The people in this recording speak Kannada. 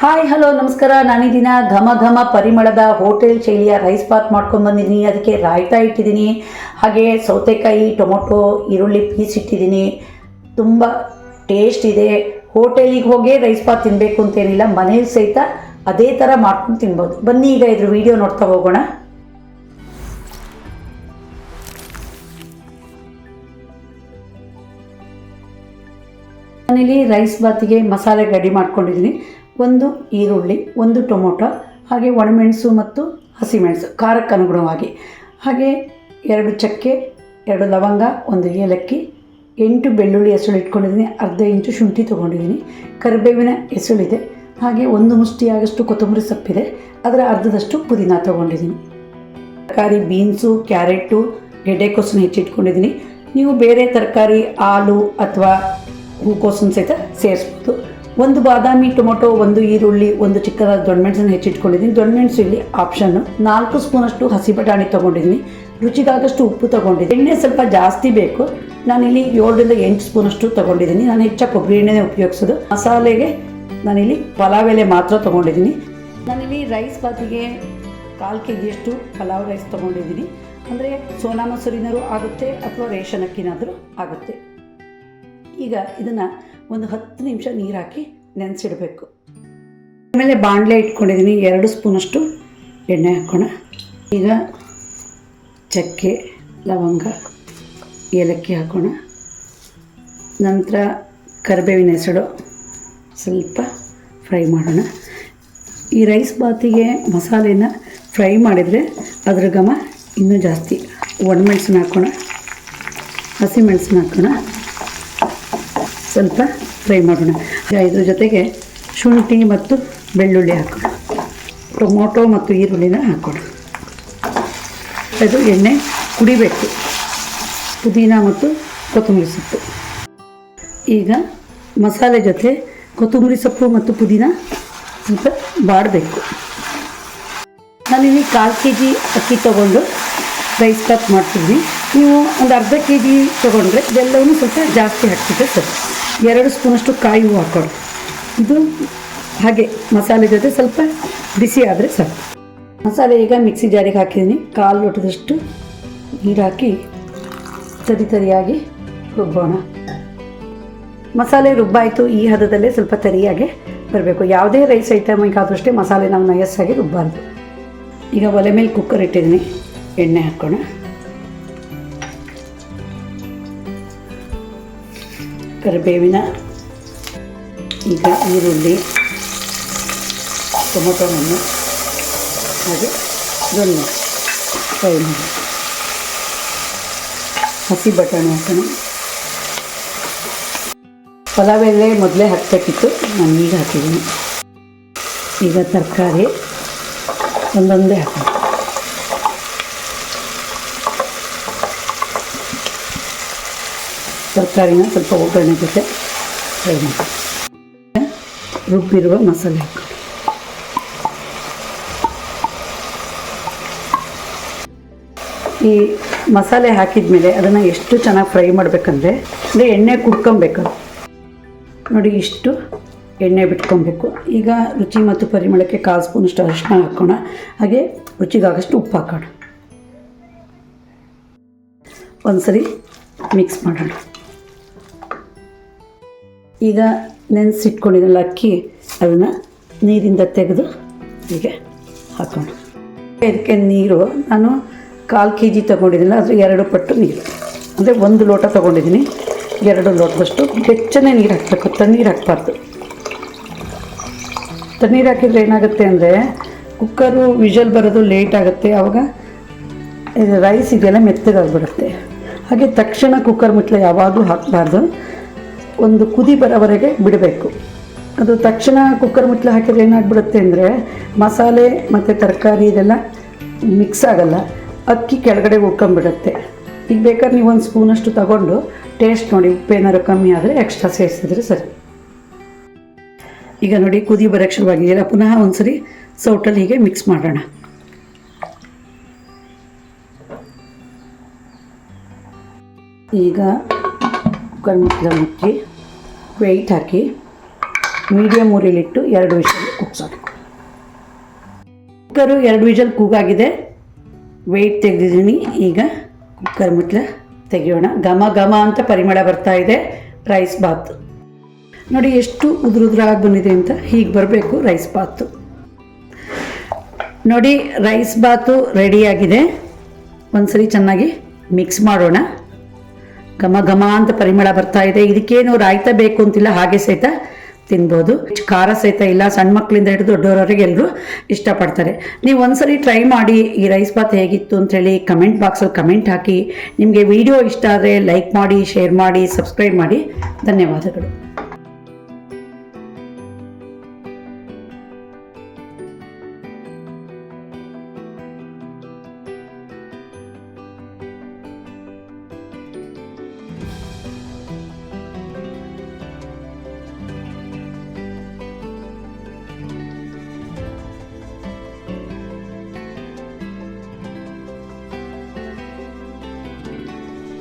ಹಾಯ್ ಹಲೋ ನಮಸ್ಕಾರ. ನಾನಿದಿನ ಘಮ ಘಮ ಪರಿಮಳದ ಹೋಟೆಲ್ ಶೈಲಿಯ ರೈಸ್ ಬಾತ್ ಮಾಡ್ಕೊಂಡು ಅದಕ್ಕೆ ರಾಯ್ತಾ ಇಟ್ಟಿದ್ದೀನಿ. ಹಾಗೆ ಸೌತೆಕಾಯಿ, ಟೊಮೊಟೊ, ಈರುಳ್ಳಿ ಪೀಸ್ ಇಟ್ಟಿದ್ದೀನಿ. ತುಂಬ ಟೇಸ್ಟ್ ಇದೆ. ಹೋಟೆಲಿಗೆ ಹೋಗಿ ರೈಸ್ ಬಾತ್ ತಿನ್ನಬೇಕು ಅಂತೇನಿಲ್ಲ. ಮನೇಲಿ ಸಹಿತ ಅದೇ ಥರ ಮಾಡ್ಕೊಂಡು ತಿನ್ಬೋದು. ಬನ್ನಿ ಈಗ ಇದ್ರ ವಿಡಿಯೋ ನೋಡ್ತಾ ಹೋಗೋಣ. ಮನೇಲಿ ರೈಸ್ ಬಾತಿಗೆ ಮಸಾಲೆ ರೆಡಿ ಮಾಡ್ಕೊಂಡಿದ್ದೀನಿ. ಒಂದು ಈರುಳ್ಳಿ, ಒಂದು ಟೊಮೊಟೊ, ಹಾಗೆ ಒಣಮೆಣಸು ಮತ್ತು ಹಸಿಮೆಣಸು, ಖಾರಕ್ಕೆ ಅನುಗುಣವಾಗಿ. ಹಾಗೆ ಎರಡು ಚಕ್ಕೆ, ಎರಡು ಲವಂಗ, ಒಂದು ಏಲಕ್ಕಿ, ಎಂಟು ಬೆಳ್ಳುಳ್ಳಿ ಹೆಸಳು ಇಟ್ಕೊಂಡಿದ್ದೀನಿ, ಅರ್ಧ ಇಂಚು ಶುಂಠಿ ತೊಗೊಂಡಿದ್ದೀನಿ. ಕರಿಬೇವಿನ ಹೆಸಳಿದೆ ಹಾಗೆ ಒಂದು ಮುಷ್ಟಿಯಾಗಷ್ಟು ಕೊತ್ತಂಬರಿ ಸೊಪ್ಪಿದೆ. ಅದರ ಅರ್ಧದಷ್ಟು ಪುದೀನ ತೊಗೊಂಡಿದ್ದೀನಿ. ತರಕಾರಿ, ಬೀನ್ಸು, ಕ್ಯಾರೆಟು ಗೆಡ್ಡೆಕೋಸನ್ನು ಹೆಚ್ಚಿಟ್ಕೊಂಡಿದ್ದೀನಿ. ನೀವು ಬೇರೆ ತರಕಾರಿ, ಹಾಲು ಅಥವಾ ಹೂಕೋಸನ್ನು ಸಹಿತ ಸೇರಿಸ್ಬೋದು. ಒಂದು ಬಾದಾಮಿ, ಟೊಮೊಟೊ, ಒಂದು ಈರುಳ್ಳಿ, ಒಂದು ಚಿಕ್ಕದಾದ ದೊಣ್ಣಮೆಣಸನ್ನು ಹೆಚ್ಚಿಟ್ಕೊಂಡಿದ್ದೀನಿ. ದೊಣ್ಣಮೆಣಸು ಇಲ್ಲಿ ಆಪ್ಷನ್ನು ನಾಲ್ಕು ಸ್ಪೂನಷ್ಟು ಹಸಿ ಬಟಾಣಿ ತೊಗೊಂಡಿದ್ದೀನಿ. ರುಚಿಗಾಗಷ್ಟು ಉಪ್ಪು ತೊಗೊಂಡಿದ್ದೀನಿ. ಎಣ್ಣೆ ಸ್ವಲ್ಪ ಜಾಸ್ತಿ ಬೇಕು. ನಾನಿಲ್ಲಿ ಏಳರಿಂದ ಎಂಟು ಸ್ಪೂನಷ್ಟು ತೊಗೊಂಡಿದ್ದೀನಿ. ನಾನು ಹೆಚ್ಚಾಗಿ ಕೊಬ್ಬರಿ ಎಣ್ಣೆನೇ ಉಪಯೋಗಿಸೋದು. ಮಸಾಲೆಗೆ ನಾನಿಲ್ಲಿ ಪಲಾವ್ ಎಲೆ ಮಾತ್ರ ತೊಗೊಂಡಿದ್ದೀನಿ. ನಾನಿಲ್ಲಿ ರೈಸ್ ಬಾತಿಗೆ ಕಾಲು ಕೆ ಜಿಯಷ್ಟು ಪಲಾವ್ ರೈಸ್ ತೊಗೊಂಡಿದ್ದೀನಿ. ಅಂದರೆ ಸೋನಾ ಮಸೂರಿನೂ ಆಗುತ್ತೆ ಅಥವಾ ರೇಷನ್ ಅಕ್ಕಿನಾದರೂ ಆಗುತ್ತೆ. ಈಗ ಇದನ್ನು ಒಂದು ಹತ್ತು ನಿಮಿಷ ನೀರು ಹಾಕಿ ನೆನೆಸಿಡಬೇಕು. ಆಮೇಲೆ ಬಾಣಲೆ ಇಟ್ಕೊಂಡಿದ್ದೀನಿ, ಎರಡು ಸ್ಪೂನಷ್ಟು ಎಣ್ಣೆ ಹಾಕೋಣ. ಈಗ ಚಕ್ಕೆ, ಲವಂಗ, ಏಲಕ್ಕಿ ಹಾಕೋಣ. ನಂತರ ಕರಿಬೇವಿನ ಸ್ವಲ್ಪ ಫ್ರೈ ಮಾಡೋಣ. ಈ ರೈಸ್ ಬಾತಿಗೆ ಮಸಾಲೆನ ಫ್ರೈ ಮಾಡಿದರೆ ಅದ್ರ ಘಮ ಇನ್ನೂ ಜಾಸ್ತಿ. ಒಣಮೆಣಸನ್ನ ಹಾಕೋಣ. ಹಸಿಮೆಣಸನ್ನ ಹಾಕೋಣ. ಸ್ವಲ್ಪ ಫ್ರೈ ಮಾಡೋಣ. ಇದ್ರ ಜೊತೆಗೆ ಶುಂಠಿ ಮತ್ತು ಬೆಳ್ಳುಳ್ಳಿ ಹಾಕೋಣ. ಟೊಮೊಟೊ ಮತ್ತು ಈರುಳ್ಳಿನ ಹಾಕೋಣ. ಅದು ಎಣ್ಣೆ ಕುಡಿಬೇಕು. ಪುದೀನ ಮತ್ತು ಕೊತ್ತಂಬರಿ ಸೊಪ್ಪು. ಈಗ ಮಸಾಲೆ ಜೊತೆ ಕೊತ್ತಂಬರಿ ಸೊಪ್ಪು ಮತ್ತು ಪುದೀನ ಸ್ವಲ್ಪ ಬಾಡಬೇಕು. ನಾನಿಲ್ಲಿ ಕಾಲು ಕೆ ಜಿ ಅಕ್ಕಿ ತಗೊಂಡು ರೈಸ್ ಕಪ್ ಮಾಡ್ತಿದ್ವಿ ನೀವು ಒಂದು ಅರ್ಧ ಕೆ ಜಿ ತೊಗೊಂಡ್ರೆ ಇದೆಲ್ಲವೂ ಸ್ವಲ್ಪ ಜಾಸ್ತಿ ಹಾಕ್ತಿದ್ದೆ ಸರ್. ಎರಡು ಸ್ಪೂನಷ್ಟು ಕಾಯಿ ಹೂವು ಹಾಕೋಣ ಇದು ಹಾಗೆ ಮಸಾಲೆ ಜೊತೆ ಸ್ವಲ್ಪ ಬಿಸಿ ಆದರೆ ಸಾಕು. ಮಸಾಲೆ ಈಗ ಮಿಕ್ಸಿ ಜಾರಿಗೆ ಹಾಕಿದ್ದೀನಿ. ಕಾಲು ಲೋಟದಷ್ಟು ನೀರು ಹಾಕಿ ತರಿ ತರಿಯಾಗಿ ರುಬ್ಬೋಣ. ಮಸಾಲೆ ರುಬ್ಬಾಯಿತು. ಈ ಹದದಲ್ಲೇ ಸ್ವಲ್ಪ ತರಿಯಾಗಿ ಬರಬೇಕು. ಯಾವುದೇ ರೈಸ್ ಐಟಮ್ ಈಗ ಅಷ್ಟೇ ಮಸಾಲೆ ನಾವು ನಯಸ್ಸಾಗಿ ರುಬ್ಬಾರ್ದು ಈಗ ಒಲೆ ಮೇಲೆ ಕುಕ್ಕರ್ ಇಟ್ಟಿದ್ದೀನಿ. ಎಣ್ಣೆ ಹಾಕೋಣ. ಕರಿಬೇವಿನ, ಈಗ ಈರುಳ್ಳಿ, ಟೊಮೊಟೊವನ್ನು ಹಾಗೆ ಇದನ್ನು ಫ್ರೈ ಮಾಡಿ. ಹಸಿ ಬಟಾಣಿ ಹಾಕೋಣ. ಪಲಾವ್ ಎಲೆ ಮೊದಲೇ ಹಾಕಬೇಕಿತ್ತು ನಾನು ಈಗ ಹಾಕಿದ್ದೀನಿ. ಈಗ ತರಕಾರಿ ಒಂದೊಂದೇ ಹಾಕೋಣ. ತರಕಾರಿನ ಸ್ವಲ್ಪ ಒಗ್ಗರಣೆ ಜೊತೆ ಫ್ರೈ ಮಾಡಿ. ರುಬ್ಬಿರುವ ಮಸಾಲೆ ಈ ಮಸಾಲೆ ಹಾಕಿದ ಮೇಲೆ ಅದನ್ನು ಎಷ್ಟು ಚೆನ್ನಾಗಿ ಫ್ರೈ ಮಾಡಬೇಕಂದ್ರೆ ಅಂದರೆ ಎಣ್ಣೆ ಕುಡ್ಕೊಬೇಕು ನೋಡಿ ಇಷ್ಟು ಎಣ್ಣೆ ಬಿಟ್ಕೊಬೇಕು. ಈಗ ರುಚಿ ಮತ್ತು ಪರಿಮಳಕ್ಕೆ ಕಾಲು ಸ್ಪೂನಷ್ಟು ಅರಿಶಿನ ಹಾಕೋಣ. ಹಾಗೆ ರುಚಿಗಾಗಷ್ಟು ಉಪ್ಪು ಹಾಕೋಣ. ಒಂದ್ಸರಿ ಮಿಕ್ಸ್ ಮಾಡೋಣ. ಈಗ ನೆನೆಸಿಟ್ಕೊಂಡಿದ್ದಲ್ಲ ಅಕ್ಕಿ ಅದನ್ನು ನೀರಿಂದ ತೆಗೆದು ಹೀಗೆ ಹಾಕೋಣ. ಇದಕ್ಕೆ ನೀರು, ನಾನು ಕಾಲು ಕೆ ಜಿ ತೊಗೊಂಡಿದ್ದೀನಿ ಅದು ಎರಡು ಪಟ್ಟು ನೀರು. ಅಂದರೆ ಒಂದು ಲೋಟ ತೊಗೊಂಡಿದ್ದೀನಿ. ಎರಡು ಲೋಟದಷ್ಟು ಹೆಚ್ಚನೇ ನೀರು ಹಾಕಬೇಕು. ತಣ್ಣೀರು ಹಾಕಬಾರ್ದು. ತಣ್ಣೀರು ಹಾಕಿದರೆ ಏನಾಗುತ್ತೆ ಅಂದರೆ ಕುಕ್ಕರು, ವಿಷಲ್ ಬರೋದು ಲೇಟ್ ಆಗುತ್ತೆ. ಆವಾಗ ರೈಸ್ ಇದೆಲ್ಲ ಮೆತ್ತಗಾಗ್ಬಿಡುತ್ತೆ. ಹಾಗೆ ತಕ್ಷಣ ಕುಕ್ಕರ್ ಮುಚ್ಚಳ ಯಾವಾಗಲೂ ಹಾಕಬಾರ್ದು. ಒಂದು ಕುದಿ ಬರೋವರೆಗೆ ಬಿಡಬೇಕು. ಅದು ತಕ್ಷಣ ಕುಕ್ಕರ್ ಮುಟ್ಲು ಹಾಕಿದ್ರೆ ಏನಾಗ್ಬಿಡುತ್ತೆ ಅಂದರೆ ಮಸಾಲೆ ಮತ್ತು ತರಕಾರಿ ಇದೆಲ್ಲ ಮಿಕ್ಸ್ ಆಗಲ್ಲ. ಅಕ್ಕಿ ಕೆಳಗಡೆ ಉಳ್ಕೊಂಬಿಡುತ್ತೆ ಈಗ ಬೇಕಾದ್ರೆ ನೀವು ಒಂದು ಸ್ಪೂನಷ್ಟು ತಗೊಂಡು ಟೇಸ್ಟ್ ನೋಡಿ ಉಪ್ಪೇನಾದ್ರು ಕಮ್ಮಿ ಆದರೆ ಎಕ್ಸ್ಟ್ರಾ ಸೇರಿಸಿದ್ರೆ ಸರಿ. ಈಗ ನೋಡಿ ಕುದಿ ಬರೋಕ್ಕೆ ಶುರುವಾಗಿದೆಯಲ್ಲ ಪುನಃ ಒಂದ್ಸರಿ ಸೌಟಲ್ಲಿ ಹೀಗೆ ಮಿಕ್ಸ್ ಮಾಡೋಣ. ಈಗ ಕುಕ್ಕರ್ ಮುಚ್ಚಳ ಮುಚ್ಚಿ ವೆಯ್ಟ್ ಹಾಕಿ ಮೀಡಿಯಮ್ ಉರಿಲಿಟ್ಟು ಎರಡು ವಿಷಲ್ ಕುಗ್ಸೋದು. ಕುಕ್ಕರು ಎರಡು ವಿಷಲ್ ಕೂಗಾಗಿದೆ. ವೆಯ್ಟ್ ತೆಗೆದಿದ್ದೀನಿ. ಈಗ ಕುಕ್ಕರ್ ಮುಚ್ಚಲ ತೆಗೆಯೋಣ. ಘಮ ಘಮ ಅಂತ ಪರಿಮಳ ಬರ್ತಾ ಇದೆ. ರೈಸ್ ಬಾತ್ ನೋಡಿ ಎಷ್ಟು ಉದುರು ಉದುರಾಗಿ ಬಂದಿದೆ ಅಂತ. ಹೀಗೆ ಬರಬೇಕು ರೈಸ್ ಬಾತು ನೋಡಿ ರೈಸ್ ಬಾತು ರೆಡಿಯಾಗಿದೆ ಒಂದ್ಸರಿ ಚೆನ್ನಾಗಿ ಮಿಕ್ಸ್ ಮಾಡೋಣ. ಘಮ ಘಮ ಅಂತ ಪರಿಮಳ ಬರ್ತಾ ಇದೆ. ಇದಕ್ಕೇನು ರಾಯ್ತಾ ಬೇಕು ಅಂತಿಲ್ಲ, ಹಾಗೆ ಸಹಿತ ತಿನ್ಬೋದು. ಖಾರ ಸಹಿತ ಇಲ್ಲ, ಸಣ್ಣ ಮಕ್ಕಳಿಂದ ಹಿಡಿದು ದೊಡ್ಡವರವರೆಗೆ ಎಲ್ಲರೂ ಇಷ್ಟಪಡ್ತಾರೆ. ನೀವು ಒಂದ್ಸರಿ ಟ್ರೈ ಮಾಡಿ ಈ ರೈಸ್ ಬಾತ್ ಹೇಗಿತ್ತು ಅಂತೇಳಿ ಕಮೆಂಟ್ ಬಾಕ್ಸಲ್ಲಿ ಕಮೆಂಟ್ ಹಾಕಿ. ನಿಮಗೆ ವಿಡಿಯೋ ಇಷ್ಟ ಆದರೆ ಲೈಕ್ ಮಾಡಿ ಶೇರ್ ಮಾಡಿ ಸಬ್ಸ್ಕ್ರೈಬ್ ಮಾಡಿ. ಧನ್ಯವಾದಗಳು.